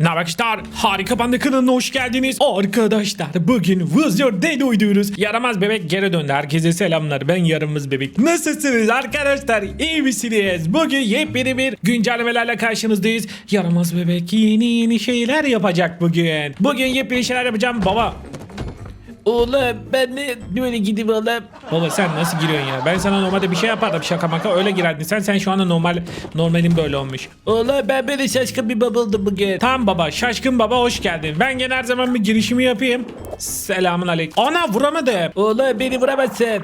Ne arkadaşlar harika panda kanalına hoş geldiniz. Arkadaşlar bugün Was Your Dead oynuyoruz. Yaramaz bebek geri döndü. Herkese selamlar ben yaramaz bebek. Nasılsınız arkadaşlar iyi misiniz? Bugün yepyeni bir güncellemelerle karşınızdayız. Yaramaz bebek yeni yeni şeyler yapacak bugün. Bugün yepyeni şeyler yapacağım baba. Oğlum ben de böyle gideyim oğlum. Baba sen nasıl giriyorsun ya? Ben sana normalde bir şey yapardım şaka maka öyle girerdin. Sen sen şu anda normal normalin böyle olmuş. Oğlum ben böyle şaşkın bir babuldum bugün. Tamam baba şaşkın baba hoş geldin. Ben gene her zaman bir girişimi yapayım. Selamun aleyküm. Ana vuramadım. Oğlum beni vuramazsın.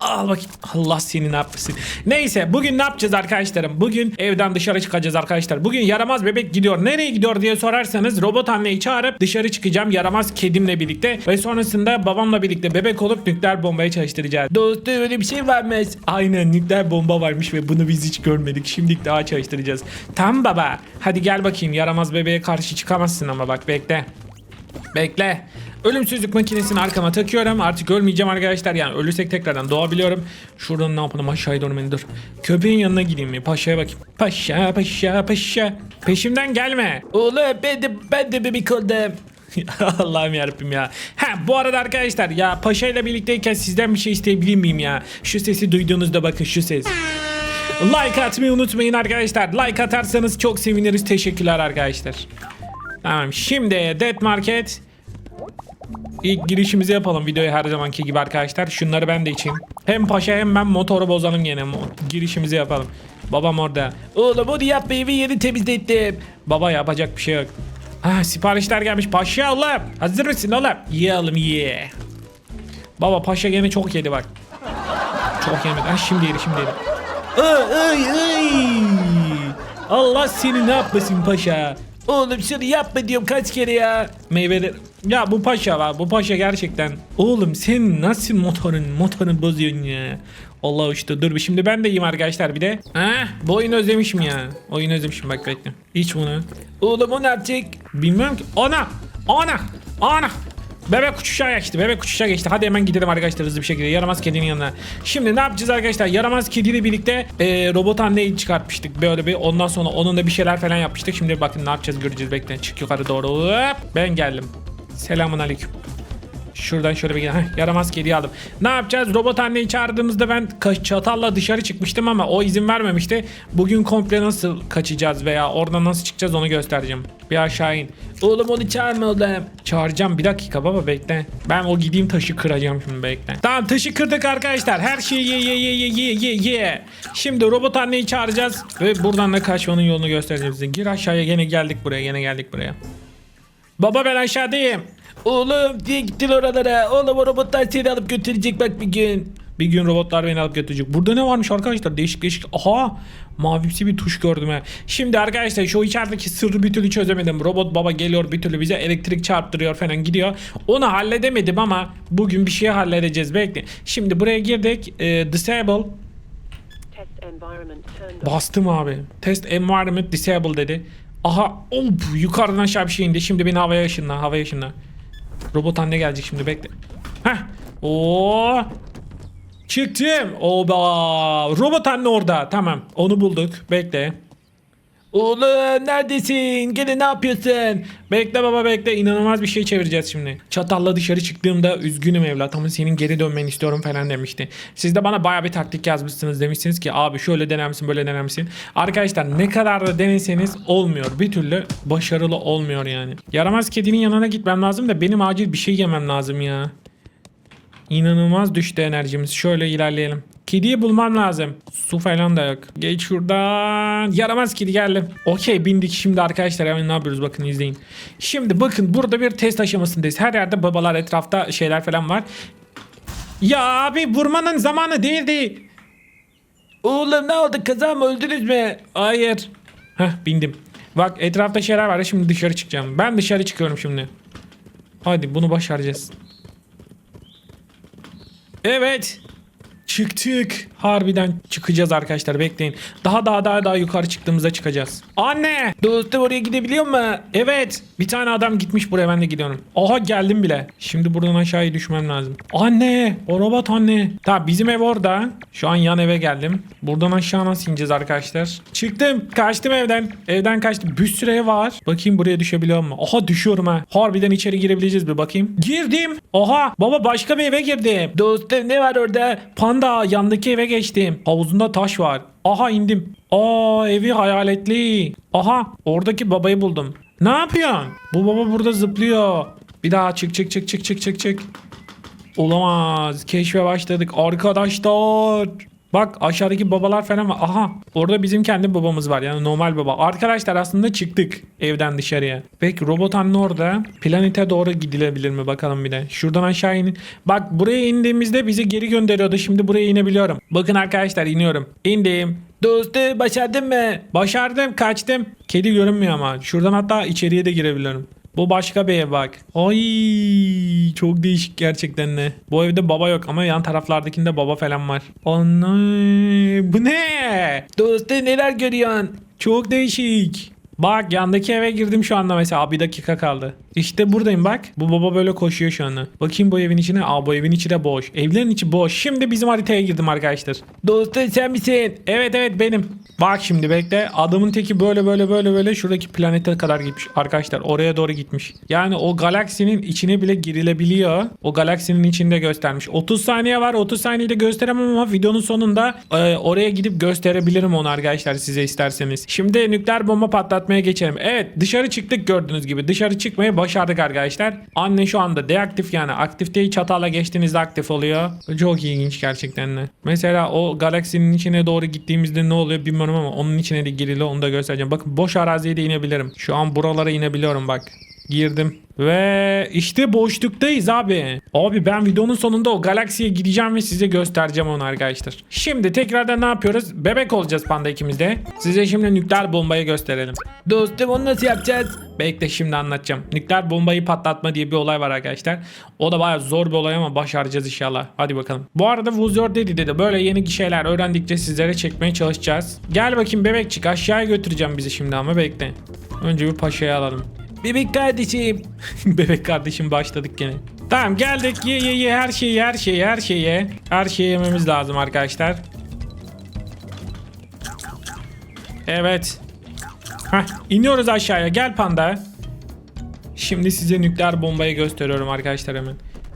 Al bakayım. Allah seni ne yapsın. Neyse bugün ne yapacağız arkadaşlarım? Bugün evden dışarı çıkacağız arkadaşlar. Bugün yaramaz bebek gidiyor. Nereye gidiyor diye sorarsanız robot anneyi çağırıp dışarı çıkacağım yaramaz kedimle birlikte. Ve sonrasında babamla birlikte bebek olup nükleer bombayı çalıştıracağız. Dostum öyle bir şey varmış. Aynen nükleer bomba varmış ve bunu biz hiç görmedik. Şimdi daha çalıştıracağız. Tamam baba. Hadi gel bakayım yaramaz bebeğe karşı çıkamazsın ama bak bekle. Bekle. Ölümsüzlük makinesini arkama takıyorum. Artık ölmeyeceğim arkadaşlar. Yani ölürsek tekrardan doğabiliyorum. Şuradan ne yapalım aşağıya doğru beni dur. Köpeğin yanına gideyim mi? Paşa'ya bakayım. Paşa paşa paşa. Peşimden gelme. Oğlum ben de, ben de bebek oldum. Allah'ım yarabbim ya. Ha bu arada arkadaşlar ya Paşa ile birlikteyken sizden bir şey isteyebilir miyim ya? Şu sesi duyduğunuzda bakın şu ses. Like atmayı unutmayın arkadaşlar. Like atarsanız çok seviniriz. Teşekkürler arkadaşlar. Tamam şimdi Dead Market. İlk girişimizi yapalım videoya her zamanki gibi arkadaşlar. Şunları ben de içeyim. Hem paşa hem ben motoru bozalım. Mo- Girişimizi yapalım. Babam orada. Oğlum onu yapmayı ve yeni temizlettim. Baba yapacak bir şey yok. Ah siparişler gelmiş. Paşa oğlum. Hazır mısın oğlum? Ye oğlum ye. Baba paşa gene çok yedi bak. Çok yemedi. Ha şimdi yedi şimdi yedi. Ay ay ay. Allah seni ne yapmasın paşa. Oğlum şunu yapma diyorum kaç kere ya. Meyveler. Ya bu paşa var. Bu paşa gerçekten. Oğlum sen nasıl motorun motorun bozuyorsun ya. Allah işte dur bir şimdi ben de yiyeyim arkadaşlar bir de. Ha, bu oyunu özlemişim ya. Oyunu özlemişim bak bekle. İç bunu. Oğlum o ne yapacak? Bilmiyorum ki. Ana! Ana! Ana! Bebek uçuşa geçti. Bebek uçuşa geçti. Hadi hemen gidelim arkadaşlar hızlı bir şekilde. Yaramaz kedinin yanına. Şimdi ne yapacağız arkadaşlar? Yaramaz kediyle birlikte e, robot anneyi çıkartmıştık. Böyle bir ondan sonra onunla bir şeyler falan yapmıştık. Şimdi bakın ne yapacağız göreceğiz. Bekleyin. Çık yukarı doğru. Hop, ben geldim. Selamun aleyküm. Şuradan şöyle bir yaramaz kediyi aldım. Ne yapacağız? Robot anneyi çağırdığımızda ben çatalla dışarı çıkmıştım ama o izin vermemişti. Bugün komple nasıl kaçacağız veya oradan nasıl çıkacağız onu göstereceğim. Bir aşağı in. Oğlum onu çağırma oğlum. Çağıracağım bir dakika baba bekle. Ben o gideyim taşı kıracağım şimdi bekle. Tamam taşı kırdık arkadaşlar. Her şeyi ye ye ye ye ye ye ye. Şimdi robot anneyi çağıracağız ve buradan da kaçmanın yolunu göstereceğim size. Gir aşağıya gene geldik buraya gene geldik buraya. Baba ben aşağıdayım. Oğlum diye gittin oralara. Oğlum o robotlar seni alıp götürecek bak bir gün. Bir gün robotlar beni alıp götürecek. Burada ne varmış arkadaşlar? Değişik değişik. Aha! Mavimsi bir tuş gördüm ha. Şimdi arkadaşlar şu içerideki sırrı bir türlü çözemedim. Robot baba geliyor bir türlü bize elektrik çarptırıyor falan gidiyor. Onu halledemedim ama bugün bir şey halledeceğiz. Bekle. Şimdi buraya girdik. Ee, disable. Test environment turned on. Bastım abi. Test environment disable dedi. Aha op, yukarıdan aşağı bir şey indi. Şimdi beni havaya ışınla. Havaya ışınla. Robot anne gelecek şimdi bekle. Heh. Oo. Çıktım. Oba. Robot anne orada. Tamam. Onu bulduk. Bekle. Oğlum neredesin? Gene ne yapıyorsun? Bekle baba bekle. İnanılmaz bir şey çevireceğiz şimdi. Çatalla dışarı çıktığımda üzgünüm evlat ama senin geri dönmeni istiyorum falan demişti. Siz de bana baya bir taktik yazmışsınız. Demişsiniz ki abi şöyle dener misin böyle dener misin? Arkadaşlar ne kadar da deneseniz olmuyor. Bir türlü başarılı olmuyor yani. Yaramaz kedinin yanına gitmem lazım da benim acil bir şey yemem lazım ya. İnanılmaz düştü enerjimiz. Şöyle ilerleyelim. Kediyi bulmam lazım. Su falan da yok. Geç şuradan. Yaramaz kedi geldi. Okey bindik şimdi arkadaşlar hemen ne yapıyoruz bakın izleyin. Şimdi bakın burada bir test aşamasındayız. Her yerde babalar etrafta şeyler falan var. Ya abi vurmanın zamanı değildi. Oğlum ne oldu kaza mı öldünüz mü? Hayır. Heh bindim. Bak etrafta şeyler var şimdi dışarı çıkacağım. Ben dışarı çıkıyorum şimdi. Hadi bunu başaracağız. Evet. Çıktık. Harbiden çıkacağız arkadaşlar bekleyin. Daha daha daha daha yukarı çıktığımızda çıkacağız. Anne! Dostum oraya gidebiliyor mu? Evet. Bir tane adam gitmiş buraya ben de gidiyorum. Aha geldim bile. Şimdi buradan aşağıya düşmem lazım. Anne! O robot anne. Tamam bizim ev orada. Şu an yan eve geldim. Buradan aşağı nasıl ineceğiz arkadaşlar? Çıktım. Kaçtım evden. Evden kaçtım. Bir sürü ev var. Bakayım buraya düşebiliyor mu? Aha düşüyorum ha. Harbiden içeri girebileceğiz bir bakayım. Girdim. Oha baba başka bir eve girdim. Dostum ne var orada? Panda yandaki eve geçtim. Havuzunda taş var. Aha indim. Aa evi hayaletli. Aha oradaki babayı buldum. Ne yapıyorsun? Bu baba burada zıplıyor. Bir daha çık çık çık çık çık çık çık. Olamaz. Keşfe başladık arkadaşlar. Bak aşağıdaki babalar falan var. Aha orada bizim kendi babamız var yani normal baba. Arkadaşlar aslında çıktık evden dışarıya. Peki robot anne orada. Planete doğru gidilebilir mi bakalım bir de. Şuradan aşağı inin. Bak buraya indiğimizde bizi geri gönderiyordu. Şimdi buraya inebiliyorum. Bakın arkadaşlar iniyorum. İndim. Dostum başardın mı? Başardım kaçtım. Kedi görünmüyor ama. Şuradan hatta içeriye de girebilirim. Bu başka bir ev bak. Ay çok değişik gerçekten ne. Bu evde baba yok ama yan taraflardakinde baba falan var. Anne bu ne? Dostum neler görüyorsun? Çok değişik. Bak yandaki eve girdim şu anda mesela bir dakika kaldı. İşte buradayım bak. Bu baba böyle koşuyor şu anda. Bakayım bu evin içine. Aa bu evin içi de boş. Evlerin içi boş. Şimdi bizim haritaya girdim arkadaşlar. Dostum sen misin? Evet evet benim. Bak şimdi bekle. Adamın teki böyle böyle böyle böyle şuradaki planete kadar gitmiş. Arkadaşlar oraya doğru gitmiş. Yani o galaksinin içine bile girilebiliyor. O galaksinin içinde göstermiş. 30 saniye var. 30 saniyede gösteremem ama videonun sonunda e, oraya gidip gösterebilirim onu arkadaşlar size isterseniz. Şimdi nükleer bomba patlatmaya geçelim. Evet dışarı çıktık gördüğünüz gibi. Dışarı çıkmayı başardık arkadaşlar. Anne şu anda deaktif yani. Aktif değil çatalla geçtiğinizde aktif oluyor. Çok ilginç gerçekten de. Mesela o galaksinin içine doğru gittiğimizde ne oluyor bilmiyorum ama onun içine de giriliyor onu da göstereceğim. Bakın boş araziye de inebilirim. Şu an buralara inebiliyorum bak. Girdim. Ve işte boşluktayız abi. Abi ben videonun sonunda o galaksiye gideceğim ve size göstereceğim onu arkadaşlar. Şimdi tekrardan ne yapıyoruz? Bebek olacağız panda ikimiz de. Size şimdi nükleer bombayı gösterelim. Dostum onu nasıl yapacağız? Bekle şimdi anlatacağım. Nükleer bombayı patlatma diye bir olay var arkadaşlar. O da bayağı zor bir olay ama başaracağız inşallah. Hadi bakalım. Bu arada Wuzor dedi dedi böyle yeni şeyler öğrendikçe sizlere çekmeye çalışacağız. Gel bakayım bebekçik aşağıya götüreceğim bizi şimdi ama bekle. Önce bir paşayı alalım. Bebek kardeşim. Bebek kardeşim başladık gene. Tamam geldik ye ye ye her şeyi her şeyi her şeyi her şeyi yememiz lazım arkadaşlar. Evet. Heh, iniyoruz aşağıya gel panda. Şimdi size nükleer bombayı gösteriyorum arkadaşlar hemen.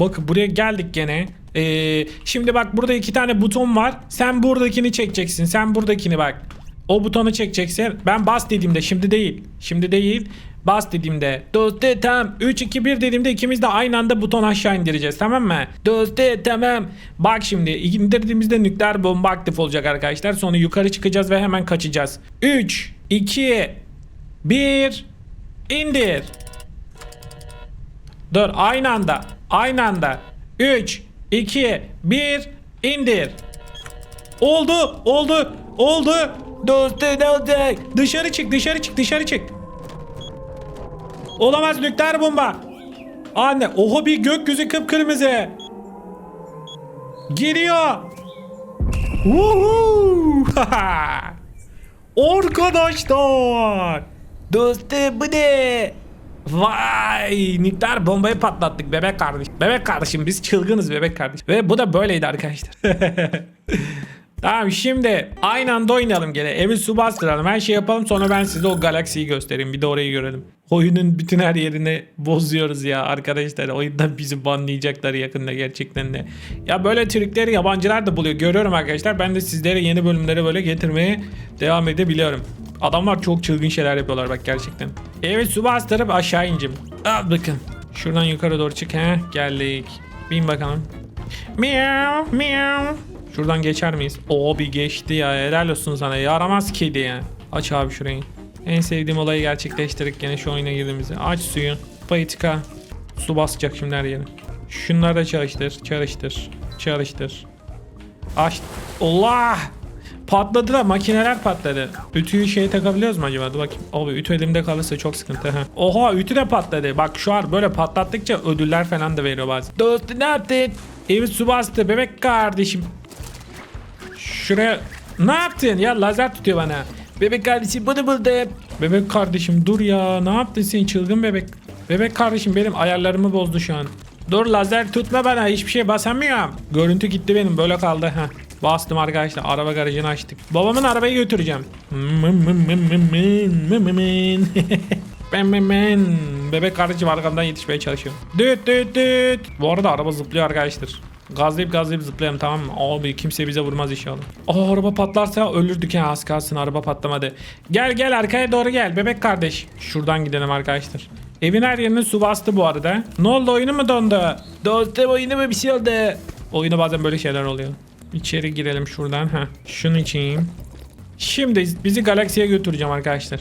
Bakın buraya geldik gene. Ee, şimdi bak burada iki tane buton var. Sen buradakini çekeceksin. Sen buradakini bak. O butonu çekeceksin. Ben bas dediğimde şimdi değil. Şimdi değil. Bas dediğimde. Dostum tamam. 3 2 1 dediğimde ikimiz de aynı anda buton aşağı indireceğiz tamam mı? Dostum tamam. Bak şimdi indirdiğimizde nükleer bomba aktif olacak arkadaşlar. Sonra yukarı çıkacağız ve hemen kaçacağız. 3 2 1 indir. Dur aynı anda. Aynı anda. 3 2 1 indir. Oldu, oldu, oldu. Ne olacak? Dışarı çık, dışarı çık, dışarı çık. Olamaz nükleer bomba. Anne, oho bir gökyüzü kıpkırmızı. Geliyor. Woohoo! Arkadaşlar. Dostum bu ne? Vay nükleer bombayı patlattık bebek kardeş. Bebek kardeşim biz çılgınız bebek kardeş. Ve bu da böyleydi arkadaşlar. tamam şimdi aynı anda oynayalım gene. Evi su bastıralım her şey yapalım sonra ben size o galaksiyi göstereyim. Bir de orayı görelim. Oyunun bütün her yerini bozuyoruz ya arkadaşlar. Oyundan bizi banlayacaklar yakında gerçekten de. Ya böyle trikleri yabancılar da buluyor. Görüyorum arkadaşlar. Ben de sizlere yeni bölümleri böyle getirmeye devam edebiliyorum. Adamlar çok çılgın şeyler yapıyorlar bak gerçekten. Evet su bastırıp aşağı ineceğim. Al bakın. Şuradan yukarı doğru çık. He geldik. Bin bakalım. Miau miau. Şuradan geçer miyiz? Oo bir geçti ya. Helal olsun sana. Yaramaz kedi ya. Aç abi şurayı. En sevdiğim olayı gerçekleştirdik gene şu oyuna girdiğimizde. Aç suyu. Politika. Su basacak şimdi her yere. Şunları da çalıştır. Çalıştır. Çalıştır. Aç. Allah! Patladı da makineler patladı. Ütüyü şeye takabiliyoruz mu acaba? Dur bakayım. Abi ütü elimde kalırsa çok sıkıntı. ha. Oha ütü de patladı. Bak şu an böyle patlattıkça ödüller falan da veriyor bazen. Dostum ne yaptın? Evi su bastı bebek kardeşim. Şuraya ne yaptın ya lazer tutuyor bana. Bebek kardeşim bunu buldum. Bebek kardeşim dur ya ne yaptın sen çılgın bebek. Bebek kardeşim benim ayarlarımı bozdu şu an. Dur lazer tutma bana hiçbir şey basamıyorum. Görüntü gitti benim böyle kaldı. Heh. Bastım arkadaşlar araba garajını açtık. Babamın arabayı götüreceğim. Bebek kardeşim arkamdan yetişmeye çalışıyor. Düt düt düt. Bu arada araba zıplıyor arkadaşlar. Gazlayıp gazlayıp zıplayalım tamam mı? Abi kimse bize vurmaz inşallah. Aa araba patlarsa ölürdük ya az kalsın araba patlamadı. Gel gel arkaya doğru gel bebek kardeş. Şuradan gidelim arkadaşlar. Evin her yerini su bastı bu arada. Ne oldu oyunu mu dondu? Dostum oyuna mı bir şey oldu? Oyunda bazen böyle şeyler oluyor. İçeri girelim şuradan. ha. Şunu içeyim. Şimdi bizi galaksiye götüreceğim arkadaşlar.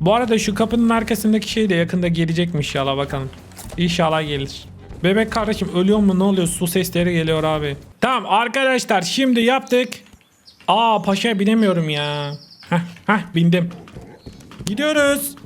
Bu arada şu kapının arkasındaki şey de yakında gelecekmiş inşallah bakalım. İnşallah gelir. Bebek kardeşim ölüyor mu ne oluyor? Su sesleri geliyor abi. Tamam arkadaşlar şimdi yaptık. Aa paşa binemiyorum ya. Heh, heh bindim. Gidiyoruz.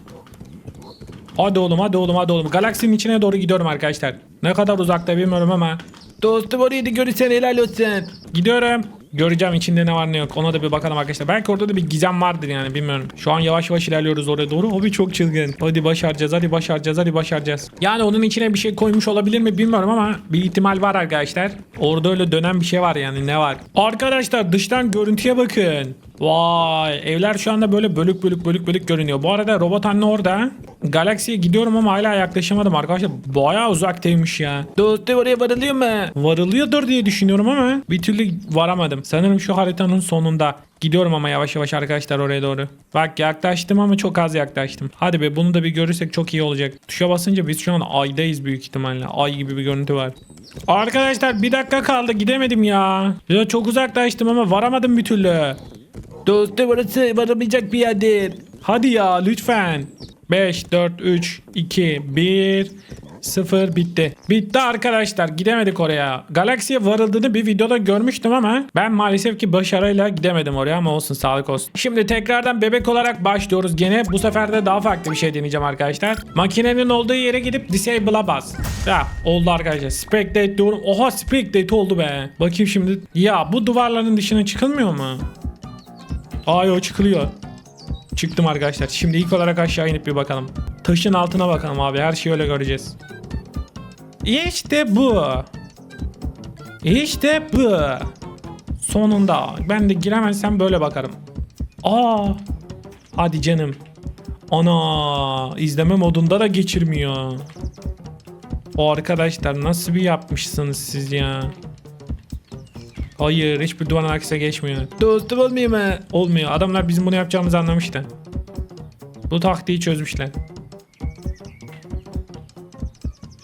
Hadi oğlum hadi oğlum hadi oğlum. Galaksinin içine doğru gidiyorum arkadaşlar. Ne kadar uzakta bilmiyorum ama. Dostum orayı da görürsen helal olsun. Gidiyorum. Göreceğim içinde ne var ne yok. Ona da bir bakalım arkadaşlar. Belki orada da bir gizem vardır yani bilmiyorum. Şu an yavaş yavaş ilerliyoruz oraya doğru. Abi çok çılgın. Hadi başaracağız hadi başaracağız hadi başaracağız. Yani onun içine bir şey koymuş olabilir mi bilmiyorum ama bir ihtimal var arkadaşlar. Orada öyle dönen bir şey var yani ne var. Arkadaşlar dıştan görüntüye bakın. Vay evler şu anda böyle bölük bölük bölük bölük görünüyor. Bu arada robot anne orada. Galaksiye gidiyorum ama hala yaklaşamadım arkadaşlar. Bayağı uzaktaymış ya. Dostum oraya varılıyor mu? Varılıyordur diye düşünüyorum ama bir türlü varamadım. Sanırım şu haritanın sonunda. Gidiyorum ama yavaş yavaş arkadaşlar oraya doğru. Bak yaklaştım ama çok az yaklaştım. Hadi be bunu da bir görürsek çok iyi olacak. Tuşa basınca biz şu an aydayız büyük ihtimalle. Ay gibi bir görüntü var. Arkadaşlar bir dakika kaldı gidemedim ya. Ya çok uzaklaştım ama varamadım bir türlü. Dostum orası varamayacak bir yerdir. Hadi ya lütfen. 5, 4, 3, 2, 1, 0 bitti. Bitti arkadaşlar gidemedik oraya. Galaksiye varıldığını bir videoda görmüştüm ama ben maalesef ki başarıyla gidemedim oraya ama olsun sağlık olsun. Şimdi tekrardan bebek olarak başlıyoruz gene. Bu sefer de daha farklı bir şey deneyeceğim arkadaşlar. Makinenin olduğu yere gidip disable'a bas. Ya oldu arkadaşlar. Spectate diyorum. Oha spectate oldu be. Bakayım şimdi. Ya bu duvarların dışına çıkılmıyor mu? Aa yo çıkılıyor. Çıktım arkadaşlar. Şimdi ilk olarak aşağı inip bir bakalım. Taşın altına bakalım abi. Her şeyi öyle göreceğiz. İşte bu. İşte bu. Sonunda. Ben de giremezsem böyle bakarım. Aa. Hadi canım. Ana. izleme modunda da geçirmiyor. O arkadaşlar nasıl bir yapmışsınız siz ya? Hayır hiçbir duvarın aksine geçmiyor. Dostum olmuyor mu? Olmuyor. Adamlar bizim bunu yapacağımızı anlamıştı. Bu taktiği çözmüşler.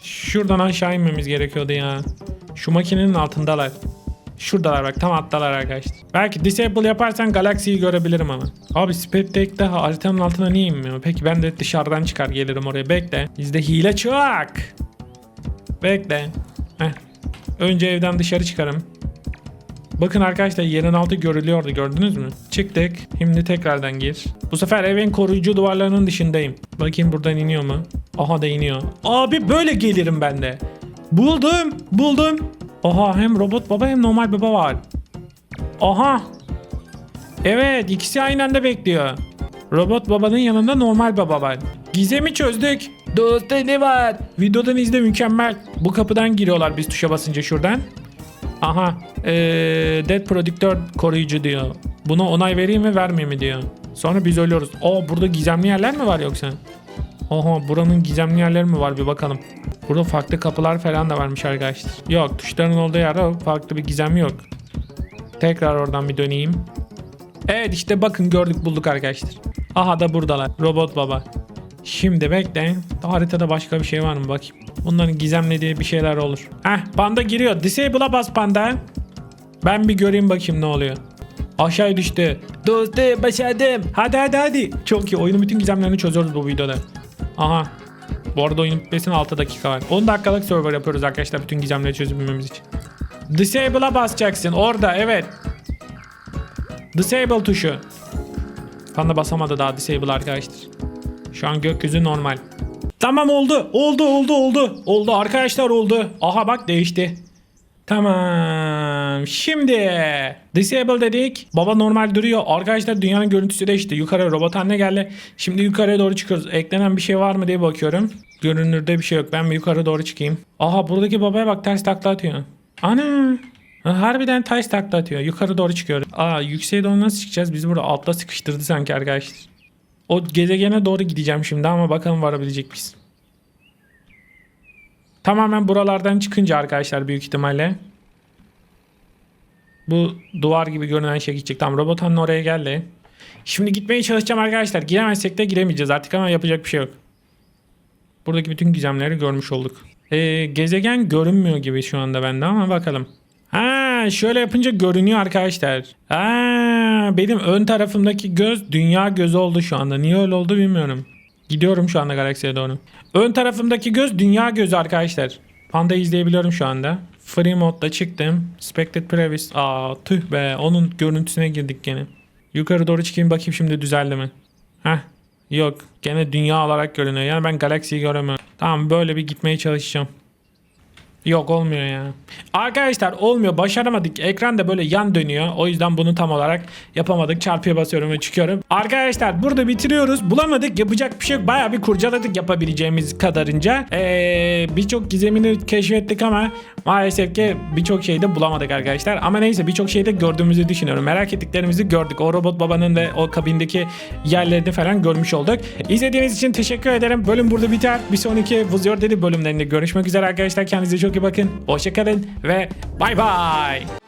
Şuradan aşağı inmemiz gerekiyordu ya. Şu makinenin altındalar. Şuradalar bak tam alttalar arkadaşlar. Belki disable yaparsan galaksiyi görebilirim ama. Abi Spectate'de haritanın altına niye inmiyor? Peki ben de dışarıdan çıkar gelirim oraya. Bekle. Bizde hile çok. Bekle. Heh. Önce evden dışarı çıkarım. Bakın arkadaşlar yerin altı görülüyordu gördünüz mü? Çıktık. Şimdi tekrardan gir. Bu sefer evin koruyucu duvarlarının dışındayım. Bakayım buradan iniyor mu? Aha da iniyor. Abi böyle gelirim ben de. Buldum. Buldum. Aha hem robot baba hem normal baba var. Aha. Evet ikisi aynı anda bekliyor. Robot babanın yanında normal baba var. Gizemi çözdük. Dostum ne var? Videodan izle mükemmel. Bu kapıdan giriyorlar biz tuşa basınca şuradan. Aha. Ee, Dead Prodüktör koruyucu diyor. Buna onay vereyim mi vermeyeyim mi diyor. Sonra biz ölüyoruz. Aa burada gizemli yerler mi var yoksa? Oha buranın gizemli yerleri mi var bir bakalım. Burada farklı kapılar falan da varmış arkadaşlar. Yok tuşların olduğu yerde farklı bir gizem yok. Tekrar oradan bir döneyim. Evet işte bakın gördük bulduk arkadaşlar. Aha da buradalar. Robot baba. Şimdi bekle. Haritada başka bir şey var mı bakayım. Bunların gizemlediği bir şeyler olur. Heh panda giriyor. Disable'a bas panda. Ben bir göreyim bakayım ne oluyor. Aşağı düştü. Dostum başardım. Hadi hadi hadi. Çok iyi. Oyunun bütün gizemlerini çözüyoruz bu videoda. Aha. Bu arada oyunun bitmesine 6 dakika var. 10 dakikalık server yapıyoruz arkadaşlar bütün gizemleri çözebilmemiz için. Disable'a basacaksın. Orada evet. Disable tuşu. Panda basamadı daha disable arkadaşlar. Şu an gökyüzü normal. Tamam oldu. Oldu oldu oldu. Oldu arkadaşlar oldu. Aha bak değişti. Tamam. Şimdi disable dedik. Baba normal duruyor. Arkadaşlar dünyanın görüntüsü değişti. Yukarı robot haline geldi. Şimdi yukarıya doğru çıkıyoruz. Eklenen bir şey var mı diye bakıyorum. Görünürde bir şey yok. Ben bir yukarı doğru çıkayım. Aha buradaki babaya bak ters takla atıyor. Ana. Ha, Harbiden ters takla atıyor. Yukarı doğru çıkıyorum. Aa yükseğe doğru nasıl çıkacağız? Bizi burada altta sıkıştırdı sanki arkadaşlar. O gezegene doğru gideceğim şimdi ama bakalım varabilecek miyiz? Tamamen buralardan çıkınca arkadaşlar büyük ihtimalle. Bu duvar gibi görünen şey gidecek. Tamam robot hanım oraya geldi. Şimdi gitmeye çalışacağım arkadaşlar. Giremezsek de giremeyeceğiz artık ama yapacak bir şey yok. Buradaki bütün gizemleri görmüş olduk. Ee, gezegen görünmüyor gibi şu anda bende ama bakalım. Ha şöyle yapınca görünüyor arkadaşlar. Ha benim ön tarafımdaki göz dünya gözü oldu şu anda. Niye öyle oldu bilmiyorum. Gidiyorum şu anda galaksiye doğru. Ön tarafımdaki göz dünya gözü arkadaşlar. Panda izleyebiliyorum şu anda. Free modda çıktım. Spected Previs. Aa tüh be onun görüntüsüne girdik gene. Yukarı doğru çıkayım bakayım şimdi düzeldi mi? Heh. Yok. Gene dünya olarak görünüyor. Yani ben galaksiyi göremiyorum. Tamam böyle bir gitmeye çalışacağım. Yok olmuyor ya. Arkadaşlar olmuyor. Başaramadık. Ekran da böyle yan dönüyor. O yüzden bunu tam olarak yapamadık. Çarpıya basıyorum ve çıkıyorum. Arkadaşlar burada bitiriyoruz. Bulamadık. Yapacak bir şey yok. Bayağı bir kurcaladık yapabileceğimiz kadarınca. Ee, birçok gizemini keşfettik ama maalesef ki birçok şeyi de bulamadık arkadaşlar. Ama neyse birçok şeyi de gördüğümüzü düşünüyorum. Merak ettiklerimizi gördük. O robot babanın ve o kabindeki yerlerini falan görmüş olduk. İzlediğiniz için teşekkür ederim. Bölüm burada biter. Bir sonraki Vuz Your Dedi bölümlerinde görüşmek üzere arkadaşlar. Kendinize çok iyi bakın. Hoşçakalın ve bay bay.